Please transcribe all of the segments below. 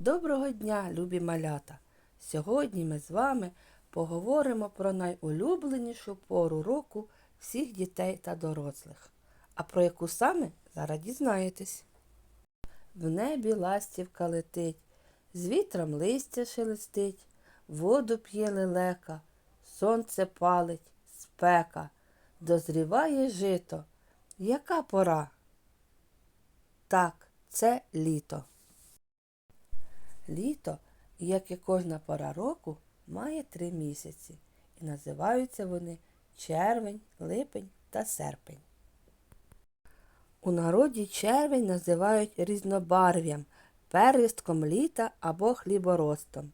Доброго дня, любі малята! Сьогодні ми з вами поговоримо про найулюбленішу пору року всіх дітей та дорослих. А про яку саме зараз дізнаєтесь. В небі ластівка летить, з вітром листя шелестить, воду п'є лелека, сонце палить, спека, дозріває жито. Яка пора? Так, це літо. Літо, як і кожна пора року, має три місяці, і називаються вони червень, липень та серпень. У народі червень називають різнобарв'ям, первістком літа або хліборостом.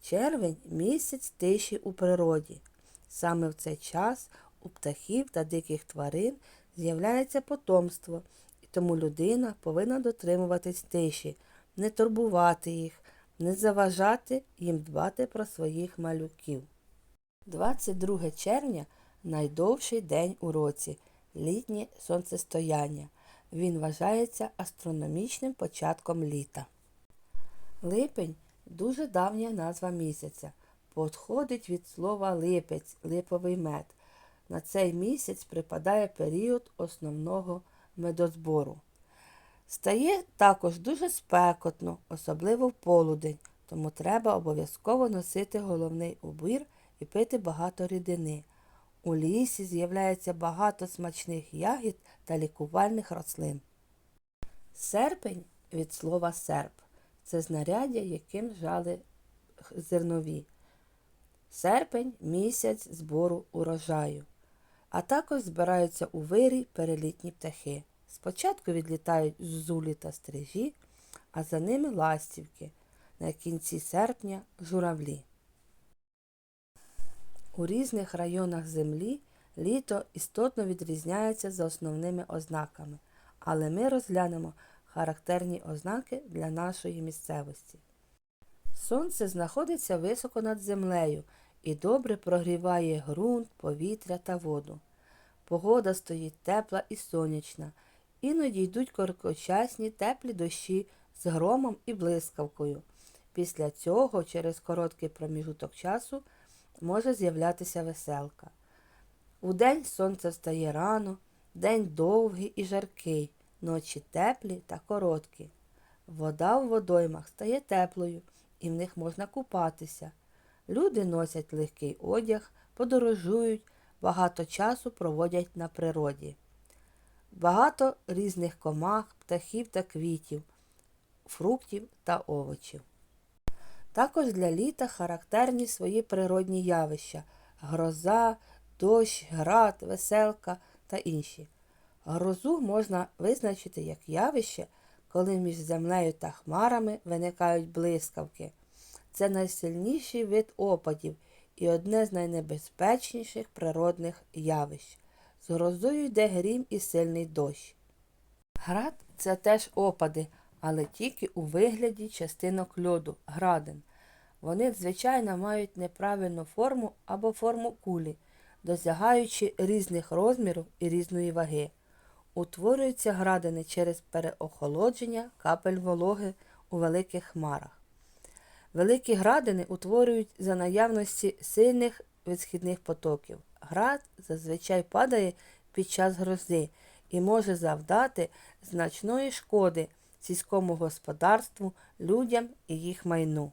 Червень місяць тиші у природі. Саме в цей час у птахів та диких тварин з'являється потомство, і тому людина повинна дотримуватись тиші, не турбувати їх, не заважати їм дбати про своїх малюків. 22 червня найдовший день у році, літнє сонцестояння. Він вважається астрономічним початком літа. Липень дуже давня назва місяця. Походить від слова липець, липовий мед. На цей місяць припадає період основного медозбору. Стає також дуже спекотно, особливо в полудень, тому треба обов'язково носити головний убір і пити багато рідини. У лісі з'являється багато смачних ягід та лікувальних рослин. Серпень від слова серп це знаряддя, яким жали зернові. Серпень місяць збору урожаю. А також збираються у вирій перелітні птахи. Спочатку відлітають зулі та стрижі, а за ними ластівки, на кінці серпня журавлі. У різних районах землі літо істотно відрізняється за основними ознаками, але ми розглянемо характерні ознаки для нашої місцевості. Сонце знаходиться високо над землею і добре прогріває ґрунт, повітря та воду. Погода стоїть тепла і сонячна. Іноді йдуть короткочасні теплі дощі з громом і блискавкою. Після цього, через короткий проміжуток часу, може з'являтися веселка. Удень сонце встає рано, день довгий і жаркий, ночі теплі та короткі. Вода в водоймах стає теплою, і в них можна купатися. Люди носять легкий одяг, подорожують, багато часу проводять на природі. Багато різних комах, птахів та квітів, фруктів та овочів. Також для літа характерні свої природні явища гроза, дощ, град, веселка та інші. Грозу можна визначити як явище, коли між землею та хмарами виникають блискавки. Це найсильніший вид опадів і одне з найнебезпечніших природних явищ. З грозою йде грім і сильний дощ. Град це теж опади, але тільки у вигляді частинок льоду, градин. Вони, звичайно, мають неправильну форму або форму кулі, досягаючи різних розмірів і різної ваги. Утворюються градини через переохолодження капель вологи у великих хмарах. Великі градини утворюють за наявності сильних відсхідних потоків. Град зазвичай падає під час грози і може завдати значної шкоди сільському господарству, людям і їх майну.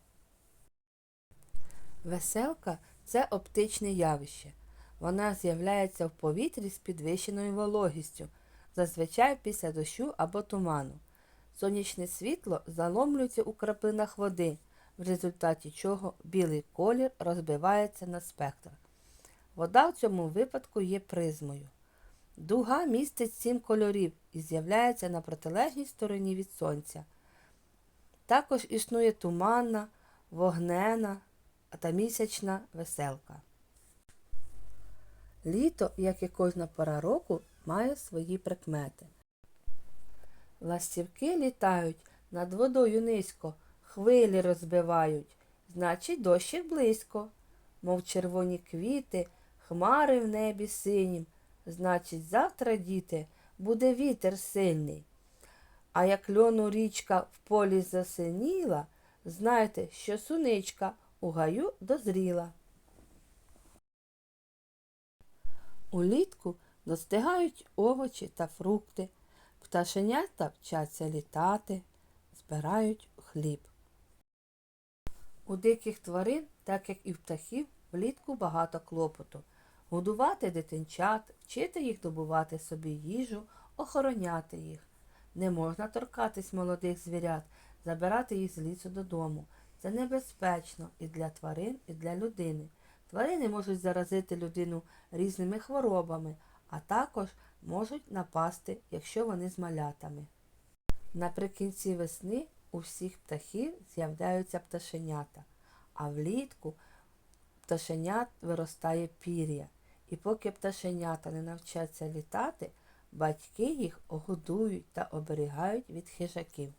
Веселка це оптичне явище. Вона з'являється в повітрі з підвищеною вологістю, зазвичай після дощу або туману. Сонячне світло заломлюється у краплинах води, в результаті чого білий колір розбивається на спектр. Вода в цьому випадку є призмою. Дуга містить сім кольорів і з'являється на протилежній стороні від сонця. Також існує туманна, вогнена та місячна веселка. Літо, як і кожна пора року, має свої прикмети. Ластівки літають над водою низько, хвилі розбивають, значить дощик близько, мов червоні квіти, хмари в небі синім, значить, завтра, діти, буде вітер сильний. А як льону річка в полі засиніла, Знайте, що суничка у гаю дозріла. Улітку достигають овочі та фрукти, пташенята вчаться літати, збирають хліб. У диких тварин, так як і в птахів, влітку багато клопоту. Годувати дитинчат, вчити їх добувати собі їжу, охороняти їх. Не можна торкатись молодих звірят, забирати їх з лісу додому. Це небезпечно і для тварин, і для людини. Тварини можуть заразити людину різними хворобами, а також можуть напасти, якщо вони з малятами. Наприкінці весни у всіх птахів з'являються пташенята, а влітку пташенят виростає пір'я. І поки пташенята не навчаться літати, батьки їх годують та оберігають від хижаків.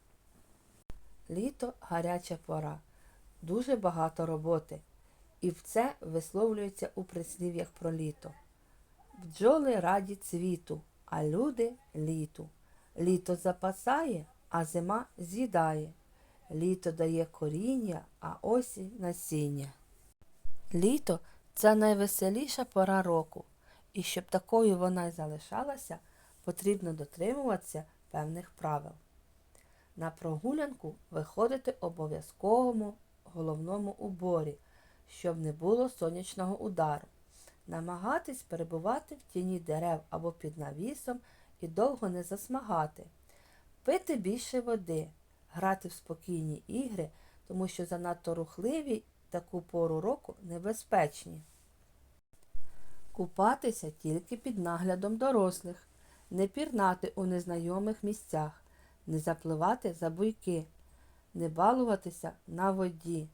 Літо гаряча пора, дуже багато роботи, і в це висловлюється у прислів'ях про літо. Бджоли раді цвіту, а люди літу. Літо запасає, а зима з'їдає. Літо дає коріння, а осінь насіння. Літо це найвеселіша пора року, і щоб такою вона й залишалася, потрібно дотримуватися певних правил. На прогулянку виходити обов'язковому головному уборі, щоб не було сонячного удару. Намагатись перебувати в тіні дерев або під навісом і довго не засмагати. Пити більше води, грати в спокійні ігри, тому що занадто рухливі таку пору року небезпечні. Купатися тільки під наглядом дорослих, не пірнати у незнайомих місцях, не запливати за буйки, не балуватися на воді.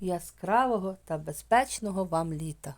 Яскравого та безпечного вам літа!